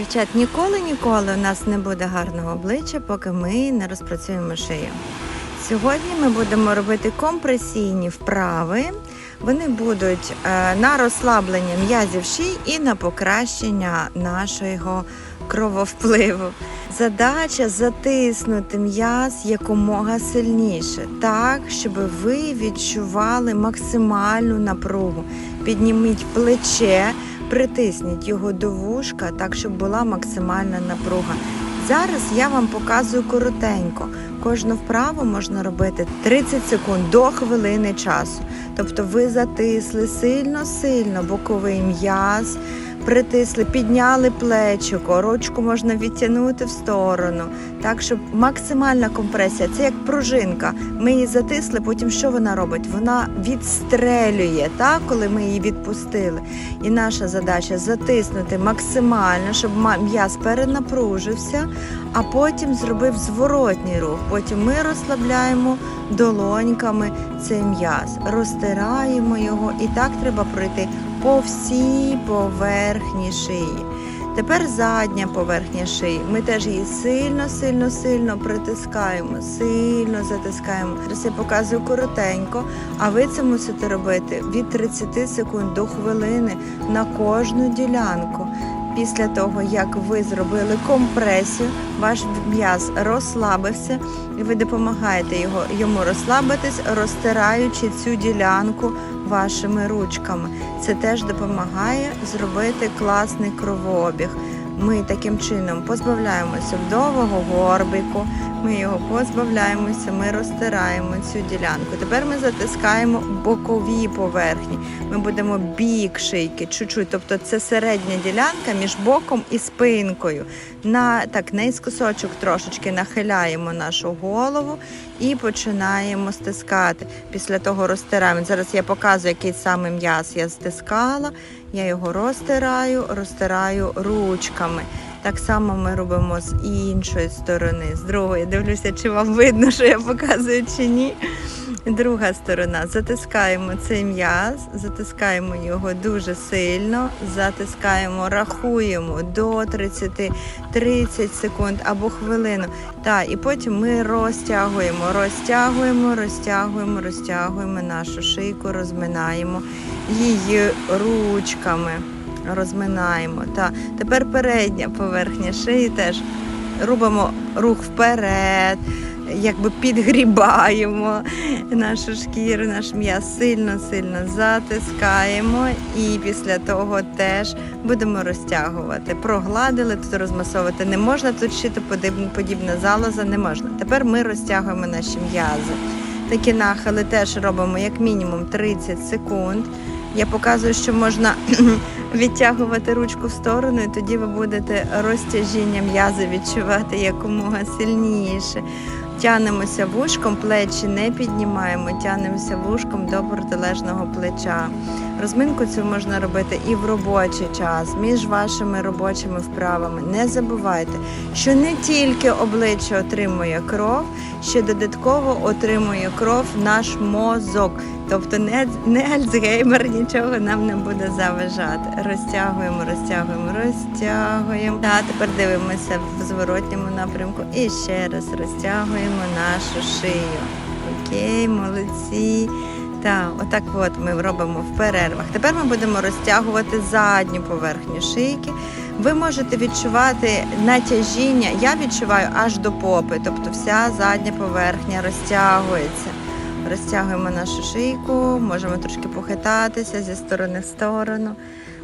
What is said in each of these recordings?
Дівчат, ніколи-ніколи у нас не буде гарного обличчя, поки ми не розпрацюємо шию. Сьогодні ми будемо робити компресійні вправи. Вони будуть е, на розслаблення м'язів шиї і на покращення нашого крововпливу. Задача затиснути м'яз якомога сильніше, так, щоб ви відчували максимальну напругу. Підніміть плече, притисніть його до вушка, так, щоб була максимальна напруга. Зараз я вам показую коротенько. Кожну вправу можна робити 30 секунд до хвилини часу. Тобто ви затисли сильно-сильно боковий м'яз, притисли, підняли плечико, ручку можна відтягнути в сторону, так, щоб максимальна компресія, це як пружинка. Ми її затисли, потім що вона робить? Вона відстрелює, так, коли ми її відпустили. І наша задача затиснути максимально, щоб м'яз перенапружився, а потім зробив зворотній рух. Потім ми розслабляємо долоньками цей м'яз, розтираємо його, і так треба пройти по всій поверхні шиї. Тепер задня поверхня шиї. Ми теж її сильно, сильно, сильно притискаємо, сильно затискаємо. Зараз я показую коротенько, а ви це мусите робити від 30 секунд до хвилини на кожну ділянку. Після того, як ви зробили компресію, ваш м'яз розслабився, і ви допомагаєте його, йому розслабитись, розтираючи цю ділянку вашими ручками. Це теж допомагає зробити класний кровообіг. Ми таким чином позбавляємося вдового горбику, ми його позбавляємося, ми розтираємо цю ділянку. Тепер ми затискаємо бокові поверхні. Ми будемо бік шийки, чуть-чуть. Тобто це середня ділянка між боком і спинкою. На так низькосочок трошечки нахиляємо нашу голову і починаємо стискати. Після того розтираємо. Зараз я показую, який саме м'яз я стискала. Я його розтираю, розтираю ручками. Так само ми робимо з іншої сторони, з другої. Дивлюся, чи вам видно, що я показую чи ні. Друга сторона. Затискаємо цей м'яз, затискаємо його дуже сильно, затискаємо, рахуємо до 30, 30 секунд або хвилину. Та, і потім ми розтягуємо, розтягуємо, розтягуємо, розтягуємо нашу шийку, розминаємо її ручками. Розминаємо. Та тепер передня поверхня шиї теж робимо рух вперед, якби підгрібаємо нашу шкіру, наш м'яз сильно-сильно затискаємо і після того теж будемо розтягувати. Прогладили, тут розмасовувати не можна, тут щити подібна залоза не можна. Тепер ми розтягуємо наші м'язи. Такі нахили теж робимо як мінімум 30 секунд. Я показую, що можна відтягувати ручку в сторону, і тоді ви будете розтяжіння м'язи відчувати якомога сильніше. Тянемося вушком, плечі не піднімаємо, тянемося вушком до протилежного плеча. Розминку цю можна робити і в робочий час, між вашими робочими вправами. Не забувайте, що не тільки обличчя отримує кров, ще додатково отримує кров наш мозок. Тобто не, не Альцгеймер нічого нам не буде заважати. Розтягуємо, розтягуємо, розтягуємо. Та тепер дивимося в зворотньому напрямку і ще раз розтягуємо нашу шию. Окей, молодці. Так, отак от ми робимо в перервах. Тепер ми будемо розтягувати задню поверхню шийки. Ви можете відчувати натяжіння. Я відчуваю аж до попи, тобто вся задня поверхня розтягується. Розтягуємо нашу шийку, можемо трошки похитатися зі сторони в сторону.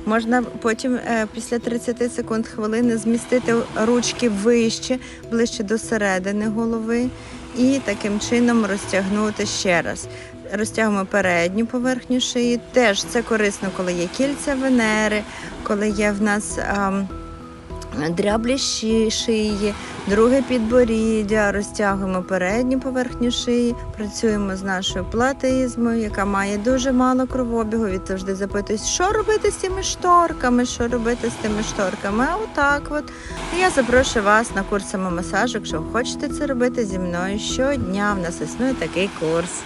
Можна потім е, після 30 секунд хвилини змістити ручки вище, ближче до середини голови, і таким чином розтягнути ще раз. Розтягуємо передню поверхню шиї. Теж це корисно, коли є кільця венери, коли є в нас. ем, дряблі ши- шиї, друге підборіддя, розтягуємо передню поверхню шиї, працюємо з нашою платизмою, яка має дуже мало кровообігу. Від завжди запитують, що робити з цими шторками, що робити з тими шторками. А отак от. Я запрошую вас на курс самомасажу, якщо ви хочете це робити зі мною щодня. В нас існує такий курс.